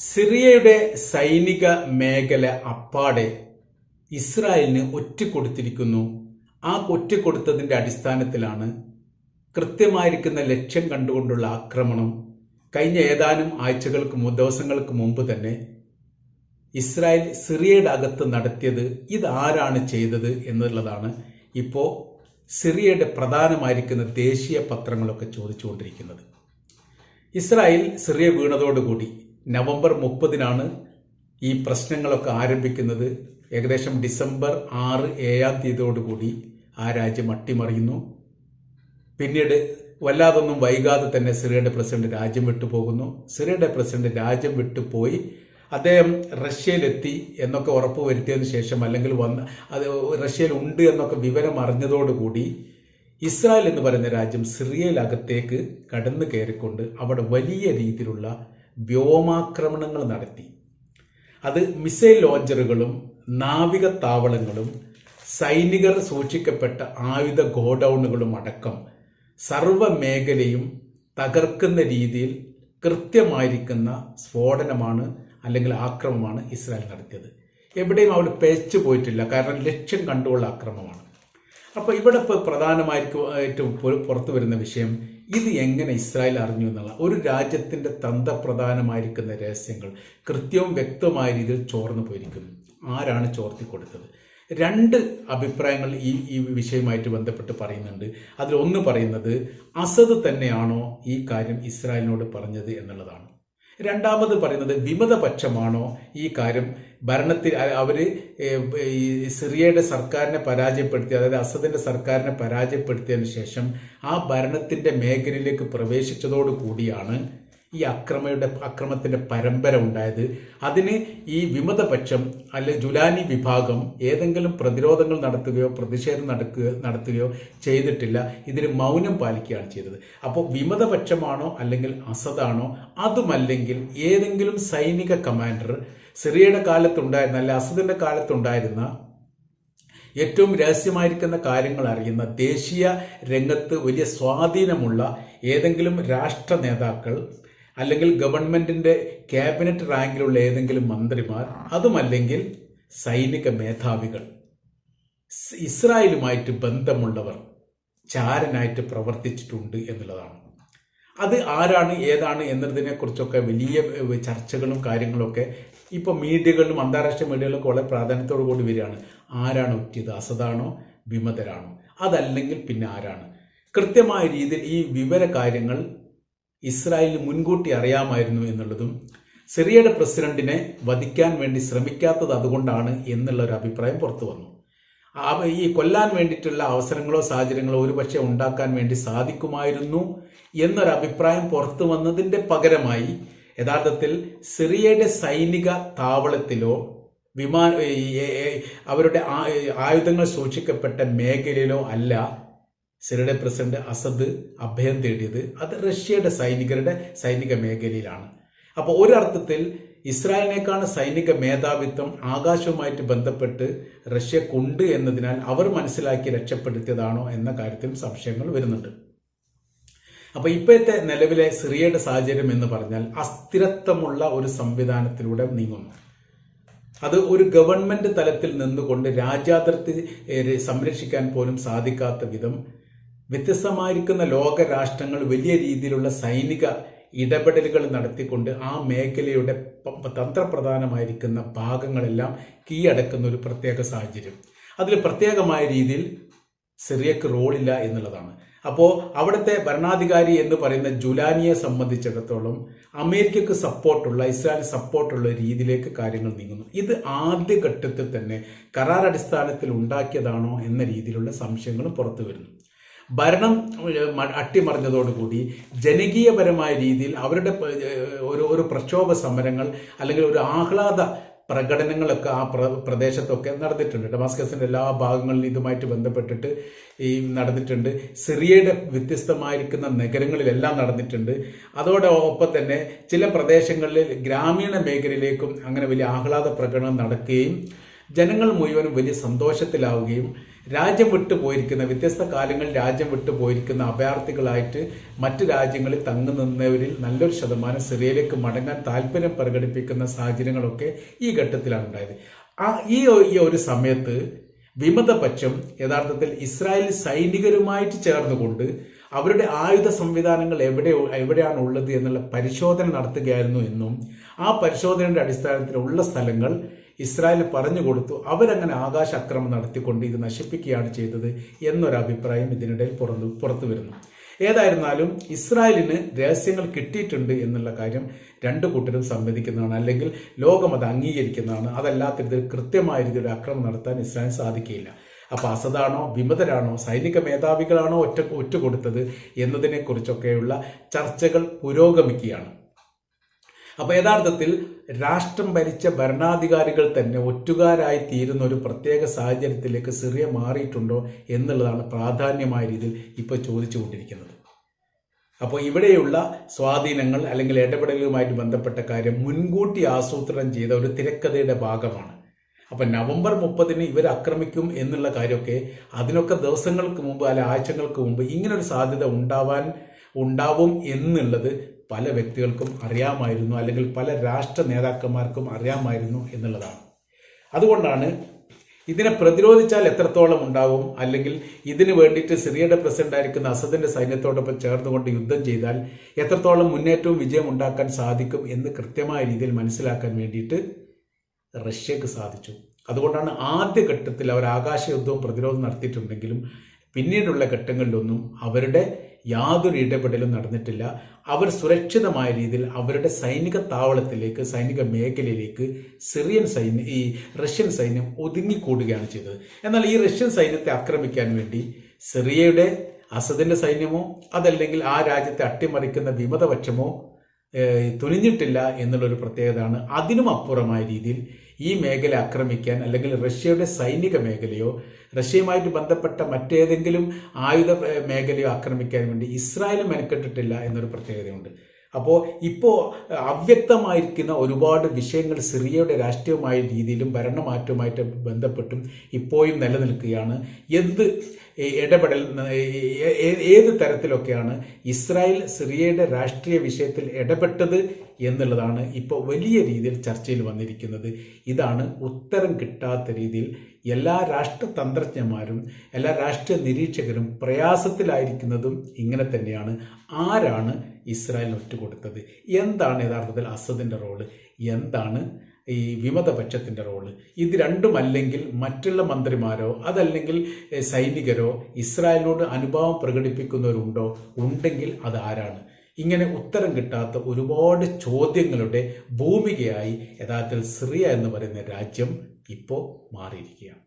സിറിയയുടെ സൈനിക മേഖല അപ്പാടെ ഇസ്രായേലിന് ഒറ്റക്കൊടുത്തിരിക്കുന്നു ആ ഒറ്റക്കൊടുത്തതിന്റെ അടിസ്ഥാനത്തിലാണ് കൃത്യമായിരിക്കുന്ന ലക്ഷ്യം കണ്ടുകൊണ്ടുള്ള ആക്രമണം. കഴിഞ്ഞ ഏതാനും ആഴ്ചകൾക്ക് ദിവസങ്ങൾക്ക് മുമ്പ് തന്നെ ഇസ്രായേൽ സിറിയയുടെ അകത്ത് നടത്തിയത് ഇതാരാണ് ചെയ്തത് എന്നുള്ളതാണ് ഇപ്പോൾ സിറിയയുടെ പ്രധാനമായിരിക്കുന്ന ദേശീയ പത്രങ്ങളൊക്കെ ചോദിച്ചുകൊണ്ടിരിക്കുന്നത്. ഇസ്രായേൽ സിറിയ വീണതോടുകൂടി നവംബർ മുപ്പതിനാണ് ഈ പ്രശ്നങ്ങളൊക്കെ ആരംഭിക്കുന്നത്. ഏകദേശം ഡിസംബർ ആറ് ഏഴാം തീയതിയോടുകൂടി ആ രാജ്യം അട്ടിമറിയുന്നു. പിന്നീട് വല്ലാതൊന്നും വൈകാതെ തന്നെ സിറിയയുടെ പ്രസിഡന്റ് രാജ്യം വിട്ടുപോകുന്നു സിറിയയുടെ പ്രസിഡന്റ് രാജ്യം വിട്ടുപോയി അദ്ദേഹം റഷ്യയിലെത്തി എന്നൊക്കെ ഉറപ്പ് വരുത്തിയതിന് ശേഷം അല്ലെങ്കിൽ വന്ന് അത് റഷ്യയിൽ ഉണ്ട് എന്നൊക്കെ വിവരം അറിഞ്ഞതോടുകൂടി ഇസ്രായേൽ എന്ന് പറയുന്ന രാജ്യം സിറിയയിലകത്തേക്ക് കടന്നു കയറിക്കൊണ്ട് അവിടെ വലിയ രീതിയിലുള്ള വ്യോമാക്രമണങ്ങൾ നടത്തി. അത് മിസൈൽ ലോഞ്ചറുകളും നാവിക താവളങ്ങളും സൈനികർ സൂക്ഷിക്കപ്പെട്ട ആയുധ ഗോഡൌണുകളും അടക്കം സർവ മേഖലയും തകർക്കുന്ന രീതിയിൽ കൃത്യമായിരിക്കുന്ന സ്ഫോടനമാണ് അല്ലെങ്കിൽ ആക്രമമാണ് ഇസ്രായേൽ നടത്തിയത്. എവിടെയും അവർ പേച്ചു പോയിട്ടില്ല. കാരണം ലക്ഷ്യം കണ്ടുള്ള ആക്രമമാണ്. അപ്പോൾ ഇവിടെ ഇപ്പോൾ പ്രധാനമായിട്ടും പുറത്തു വരുന്ന വിഷയം ഇത് എങ്ങനെ ഇസ്രായേൽ അറിഞ്ഞു എന്നുള്ള ഒരു രാജ്യത്തിന്റെ തന്ത്രപ്രധാനമായിരിക്കുന്ന രഹസ്യങ്ങൾ കൃത്യവും വ്യക്തമായ രീതിയിൽ ചോർന്നു പോയിരിക്കുന്നു. ആരാണ് ചോർത്തി കൊടുത്തത് രണ്ട് അഭിപ്രായങ്ങൾ ഈ ഈ വിഷയവുമായിട്ട് ബന്ധപ്പെട്ട് പറയുന്നുണ്ട്. അതിലൊന്ന് പറയുന്നത് അസദ് തന്നെയാണോ ഈ കാര്യം ഇസ്രായേലിനോട് പറഞ്ഞത് എന്നുള്ളതാണ്. രണ്ടാമത് പറയുന്നത് വിമതപക്ഷമാണോ ഈ കാര്യം? ഭരണത്തിൽ അവർ ഈ സിറിയയുടെ സർക്കാരിനെ പരാജയപ്പെടുത്തി അതായത് അസദിന്റെ സർക്കാരിനെ പരാജയപ്പെടുത്തിയതിനു ശേഷം ആ ഭരണത്തിന്റെ മേഖലയിലേക്ക് പ്രവേശിച്ചതോടു കൂടിയാണ് ഈ അക്രമയുടെ അക്രമത്തിന്റെ പരമ്പര ഉണ്ടായത്. അതിന് ഈ വിമതപക്ഷം അല്ലെ ജുലാനി വിഭാഗം ഏതെങ്കിലും പ്രതിരോധങ്ങൾ നടത്തുകയോ പ്രതിഷേധം നടക്കുക നടത്തുകയോ ചെയ്തിട്ടില്ല. ഇതിന് മൗനം പാലിക്കുകയാണ് ചെയ്തത്. അപ്പോൾ വിമതപക്ഷമാണോ അല്ലെങ്കിൽ അസദാണോ? അതുമല്ലെങ്കിൽ ഏതെങ്കിലും സൈനിക കമാൻഡർ സിറിയയുടെ കാലത്തുണ്ടായിരുന്ന അല്ലെ അസദിന്റെ കാലത്തുണ്ടായിരുന്ന ഏറ്റവും രഹസ്യമായിരിക്കുന്ന കാര്യങ്ങൾ അറിയുന്ന ദേശീയ രംഗത്ത് വലിയ സ്വാധീനമുള്ള ഏതെങ്കിലും രാഷ്ട്ര നേതാക്കൾ അല്ലെങ്കിൽ ഗവൺമെന്റിന്റെ ക്യാബിനറ്റ് റാങ്കിലുള്ള ഏതെങ്കിലും മന്ത്രിമാർ അതുമല്ലെങ്കിൽ സൈനിക മേധാവികൾ. ഇസ്രായേലുമായിട്ട് ബന്ധമുള്ളവർ ചാരനായിട്ട് പ്രവർത്തിച്ചിട്ടുണ്ട് എന്നുള്ളതാണ്. അത് ആരാണ് ഏതാണ് എന്നതിനെ കുറിച്ചൊക്കെ വലിയ ചർച്ചകളും കാര്യങ്ങളൊക്കെ ഇപ്പൊ മീഡിയകളിലും അന്താരാഷ്ട്ര മീഡിയകളിലൊക്കെ വളരെ പ്രാധാന്യത്തോടു കൂടി വരികയാണ്. ആരാണ് ഒറ്റിയത്? അസദാണോ? വിമതരാണോ? അതല്ലെങ്കിൽ പിന്നെ ആരാണ്? കൃത്യമായ രീതിയിൽ ഈ വിവര കാര്യങ്ങൾ ഇസ്രായേലിന് മുൻകൂട്ടി അറിയാമായിരുന്നു എന്നുള്ളതും സിറിയയുടെ പ്രസിഡന്റിനെ വധിക്കാൻ വേണ്ടി ശ്രമിക്കാത്തത് അതുകൊണ്ടാണ് എന്നുള്ള ഒരു അഭിപ്രായം പുറത്തു വന്നു. ഈ കൊല്ലാൻ വേണ്ടിയിട്ടുള്ള അവസരങ്ങളോ സാഹചര്യങ്ങളോ ഒരുപക്ഷെ ഉണ്ടാക്കാൻ വേണ്ടി സാധിക്കുമായിരുന്നു എന്നൊരു അഭിപ്രായം പുറത്തു വന്നതിന്റെ പകരമായി യഥാർത്ഥത്തിൽ സിറിയയുടെ സൈനിക താവളത്തിലോ വിമാന അവരുടെ ആയുധങ്ങൾ സൂക്ഷിക്കപ്പെട്ട മേഖലയിലോ അല്ല സിറിയയുടെ പ്രസിഡന്റ് അസദ് അഭയം തേടിയത് അത് റഷ്യയുടെ സൈനികരുടെ സൈനിക മേഖലയിലാണ്. അപ്പോൾ ഒരർത്ഥത്തിൽ ഇസ്രായേലിനേക്കാണ് സൈനിക മേധാവിത്വം ആകാശവുമായിട്ട് ബന്ധപ്പെട്ട് റഷ്യക്കുണ്ട് എന്നതിനാൽ അവർ മനസ്സിലാക്കി രക്ഷപ്പെടുത്തിയതാണോ എന്ന കാര്യത്തിൽ സംശയങ്ങൾ വരുന്നുണ്ട്. അപ്പോൾ ഇപ്പോഴത്തെ നിലവിലെ സിറിയയുടെ സാഹചര്യം എന്ന് പറഞ്ഞാൽ അസ്ഥിരത്വമുള്ള ഒരു സംവിധാനത്തിലൂടെ നീങ്ങുന്നു. അത് ഒരു ഗവൺമെന്റ് തലത്തിൽ നിന്നുകൊണ്ട് രാജ്യാതിർത്തി സംരക്ഷിക്കാൻ പോലും സാധിക്കാത്ത വിധം വ്യത്യസ്തമായിരിക്കുന്ന ലോകരാഷ്ട്രങ്ങൾ വലിയ രീതിയിലുള്ള സൈനിക ഇടപെടലുകൾ നടത്തിക്കൊണ്ട് ആ മേഖലയുടെ തന്ത്രപ്രധാനമായിരിക്കുന്ന ഭാഗങ്ങളെല്ലാം കീഴടക്കുന്ന ഒരു പ്രത്യേക സാഹചര്യം. അതിൽ പ്രത്യേകമായ രീതിയിൽ സിറിയക്ക് റോളില്ല എന്നുള്ളതാണ്. അപ്പോൾ അവിടുത്തെ ഭരണാധികാരി എന്ന് പറയുന്ന ജുലാനിയെ സംബന്ധിച്ചിടത്തോളം അമേരിക്കക്ക് സപ്പോർട്ടുള്ള ഇസ്രായേൽ സപ്പോർട്ടുള്ള രീതിയിലേക്ക് കാര്യങ്ങൾ നീങ്ങുന്നു. ഇത് ആദ്യഘട്ടത്തിൽ തന്നെ കരാർ അടിസ്ഥാനത്തിൽ ഉണ്ടാക്കിയതാണോ എന്ന രീതിയിലുള്ള സംശയങ്ങൾ പുറത്തു വരുന്നു. ഭരണം അട്ടിമറിഞ്ഞതോടുകൂടി ജനകീയപരമായ രീതിയിൽ അവരുടെ ഒരു ഒരു പ്രക്ഷോഭ സമരങ്ങൾ അല്ലെങ്കിൽ ഒരു ആഹ്ലാദ പ്രകടനങ്ങളൊക്കെ ആ പ്ര പ്രദേശത്തൊക്കെ നടന്നിട്ടുണ്ട്. ഡമാസ്കസിന്റെ എല്ലാ ഭാഗങ്ങളിലും ഇതുമായിട്ട് ബന്ധപ്പെട്ടിട്ട് ഈ നടന്നിട്ടുണ്ട്. സിറിയയുടെ വ്യത്യസ്തമായിരിക്കുന്ന നഗരങ്ങളിലെല്ലാം നടന്നിട്ടുണ്ട്. അതോടൊപ്പം തന്നെ ചില പ്രദേശങ്ങളിൽ ഗ്രാമീണ മേഖലയിലേക്കും അങ്ങനെ വലിയ ആഹ്ലാദ പ്രകടനം നടക്കുകയും ജനങ്ങൾ മുഴുവനും വലിയ സന്തോഷത്തിലാവുകയും രാജ്യം വിട്ടു പോയിരിക്കുന്ന വ്യത്യസ്ത കാലങ്ങളിൽ രാജ്യം വിട്ടു പോയിരിക്കുന്ന അഭയാർത്ഥികളായിട്ട് മറ്റ് രാജ്യങ്ങളിൽ തങ്ങി നിന്നവരിൽ നല്ലൊരു ശതമാനം സിറിയയിലേക്ക് മടങ്ങാൻ താല്പര്യം പ്രകടിപ്പിക്കുന്ന സാഹചര്യങ്ങളൊക്കെ ഈ ഘട്ടത്തിലാണ് ഉണ്ടായത്. ആ ഈ ഒരു സമയത്ത് വിമതപക്ഷം യഥാർത്ഥത്തിൽ ഇസ്രായേലി സൈനികരുമായിട്ട് ചേർന്നുകൊണ്ട് അവരുടെ ആയുധ സംവിധാനങ്ങൾ എവിടെ എവിടെയാണ് ഉള്ളത് എന്നുള്ള പരിശോധന നടത്തുകയായിരുന്നു എന്നും ആ പരിശോധനയുടെ അടിസ്ഥാനത്തിൽ ഉള്ള സ്ഥലങ്ങൾ ഇസ്രായേൽ പറഞ്ഞു കൊടുത്തു അവരങ്ങനെ ആകാശ അക്രമം നടത്തിക്കൊണ്ട് ഇത് നശിപ്പിക്കുകയാണ് ചെയ്തത് എന്നൊരഭിപ്രായം ഇതിനിടയിൽ പുറത്തു പുറത്തു വരുന്നു. ഏതായിരുന്നാലും ഇസ്രായേലിന് രഹസ്യങ്ങൾ കിട്ടിയിട്ടുണ്ട് എന്നുള്ള കാര്യം രണ്ടു കൂട്ടരും സമ്മതിക്കുന്നതാണ് അല്ലെങ്കിൽ ലോകം അത് അംഗീകരിക്കുന്നതാണ്. അതല്ലാത്ത രീതിയിൽ കൃത്യമായ രീതിയിൽ അക്രമം നടത്താൻ ഇസ്രായേൽ സാധിക്കുകയില്ല. അപ്പോൾ അസദാണോ വിമതരാണോ സൈനിക മേധാവികളാണോ ഒറ്റ ഒറ്റുകൊടുത്തത് എന്നതിനെ കുറിച്ചൊക്കെയുള്ള ചർച്ചകൾ പുരോഗമിക്കുകയാണ്. അപ്പൊ യഥാർത്ഥത്തിൽ രാഷ്ട്രം ഭരിച്ച ഭരണാധികാരികൾ തന്നെ ഒറ്റുകാരായി തീരുന്ന ഒരു പ്രത്യേക സാഹചര്യത്തിലേക്ക് സിറിയ മാറിയിട്ടുണ്ടോ എന്നുള്ളതാണ് പ്രാധാന്യമായ രീതിയിൽ ഇപ്പോൾ ചോദിച്ചുകൊണ്ടിരിക്കുന്നത്. അപ്പോൾ ഇവിടെയുള്ള സ്വാധീനങ്ങൾ അല്ലെങ്കിൽ ഇടപെടലുമായിട്ട് ബന്ധപ്പെട്ട കാര്യം മുൻകൂട്ടി ആസൂത്രണം ചെയ്ത ഒരു തിരക്കഥയുടെ ഭാഗമാണ്. അപ്പൊ നവംബർ മുപ്പതിന് ഇവർ ആക്രമിക്കും എന്നുള്ള കാര്യമൊക്കെ അതിനൊക്കെ ദിവസങ്ങൾക്ക് മുമ്പ് അല്ലെ ആഴ്ചകൾക്ക് മുമ്പ് ഇങ്ങനൊരു സാധ്യത ഉണ്ടാവാൻ ഉണ്ടാവും എന്നുള്ളത് പല വ്യക്തികൾക്കും അറിയാമായിരുന്നു അല്ലെങ്കിൽ പല രാഷ്ട്ര നേതാക്കന്മാർക്കും അറിയാമായിരുന്നു എന്നുള്ളതാണ്. അതുകൊണ്ടാണ് ഇതിനെ പ്രതിരോധിച്ചാൽ എത്രത്തോളം ഉണ്ടാവും അല്ലെങ്കിൽ ഇതിനു വേണ്ടിയിട്ട് സിറിയയുടെ പ്രസിഡന്റ് ആയിരിക്കുന്ന അസദിന്റെ സൈന്യത്തോടൊപ്പം ചേർന്നുകൊണ്ട് യുദ്ധം ചെയ്താൽ എത്രത്തോളം മുന്നേറ്റവും വിജയം ഉണ്ടാക്കാൻ സാധിക്കും എന്ന് കൃത്യമായ രീതിയിൽ മനസ്സിലാക്കാൻ വേണ്ടിയിട്ട് റഷ്യക്ക് സാധിച്ചു. അതുകൊണ്ടാണ് ആദ്യ ഘട്ടത്തിൽ അവർ ആകാശ യുദ്ധവും പ്രതിരോധം നടത്തിയിട്ടുണ്ടെങ്കിലും പിന്നീടുള്ള ഘട്ടങ്ങളിലൊന്നും അവരുടെ യാതൊരു ഇടപെടലും നടന്നിട്ടില്ല. അവർ സുരക്ഷിതമായ രീതിയിൽ അവരുടെ സൈനിക താവളത്തിലേക്ക് സൈനിക മേഖലയിലേക്ക് സിറിയൻ സൈന്യം ഈ റഷ്യൻ സൈന്യം ഒതുങ്ങിക്കൂടുകയാണ് ചെയ്തത്. എന്നാൽ ഈ റഷ്യൻ സൈന്യത്തെ ആക്രമിക്കാൻ വേണ്ടി സിറിയയുടെ അസദിന്റെ സൈന്യമോ അതല്ലെങ്കിൽ ആ രാജ്യത്തെ അട്ടിമറിക്കുന്ന വിമതപക്ഷമോ തുനിഞ്ഞിട്ടില്ല എന്നുള്ളൊരു പ്രത്യേകതയാണ്. അതിനും അപ്പുറമായ രീതിയിൽ ഈ മേഖല ആക്രമിക്കാൻ അല്ലെങ്കിൽ റഷ്യയുടെ സൈനിക മേഖലയോ റഷ്യയുമായിട്ട് ബന്ധപ്പെട്ട മറ്റേതെങ്കിലും ആയുധ മേഖലയോ ആക്രമിക്കാൻ വേണ്ടി ഇസ്രായേൽ മെനക്കെട്ടിട്ടില്ല എന്നൊരു പ്രത്യേകതയുണ്ട്. അപ്പോൾ ഇപ്പോൾ അവ്യക്തമായിരിക്കുന്ന ഒരുപാട് വിഷയങ്ങൾ സിറിയയുടെ രാഷ്ട്രീയമായ രീതിയിലും ഭരണമാറ്റവുമായിട്ട് ബന്ധപ്പെട്ടും ഇപ്പോഴും നിലനിൽക്കുകയാണ്. എന്ത് ഇടപെടൽ ഏത് തരത്തിലൊക്കെയാണ് ഇസ്രായേൽ സിറിയയുടെ രാഷ്ട്രീയ വിഷയത്തിൽ ഇടപെട്ടത് എന്നുള്ളതാണ് ഇപ്പോൾ വലിയ രീതിയിൽ ചർച്ചയിൽ വന്നിരിക്കുന്നത്. ഇതാണ് ഉത്തരം കിട്ടാത്ത രീതിയിൽ എല്ലാ രാഷ്ട്രതന്ത്രജ്ഞന്മാരും എല്ലാ രാഷ്ട്രീയ നിരീക്ഷകരും പ്രയാസത്തിലായിരിക്കുന്നതും ഇങ്ങനെ തന്നെയാണ്. ആരാണ് ഇസ്രായേലിന് ഒറ്റുകൊടുത്തത് എന്താണ് യഥാർത്ഥത്തിൽ അസദിന്റെ റോൾ? എന്താണ് ഈ വിമതപക്ഷത്തിന്റെ റോൾ. ഇത് രണ്ടുമല്ലെങ്കിൽ മറ്റുള്ള മന്ത്രിമാരോ അതല്ലെങ്കിൽ സൈനികരോ ഇസ്രായേലിനോട് അനുഭാവം പ്രകടിപ്പിക്കുന്നവരുണ്ടോ? ഉണ്ടെങ്കിൽ അത് ആരാണ്? ഇങ്ങനെ ഉത്തരം കിട്ടാത്ത ഒരുപാട് ചോദ്യങ്ങളുടെ ഭൂമികയായി യഥാർത്ഥത്തിൽ സിറിയ എന്ന് പറയുന്ന രാജ്യം ഇപ്പോൾ മാറിയിരിക്കുകയാണ്.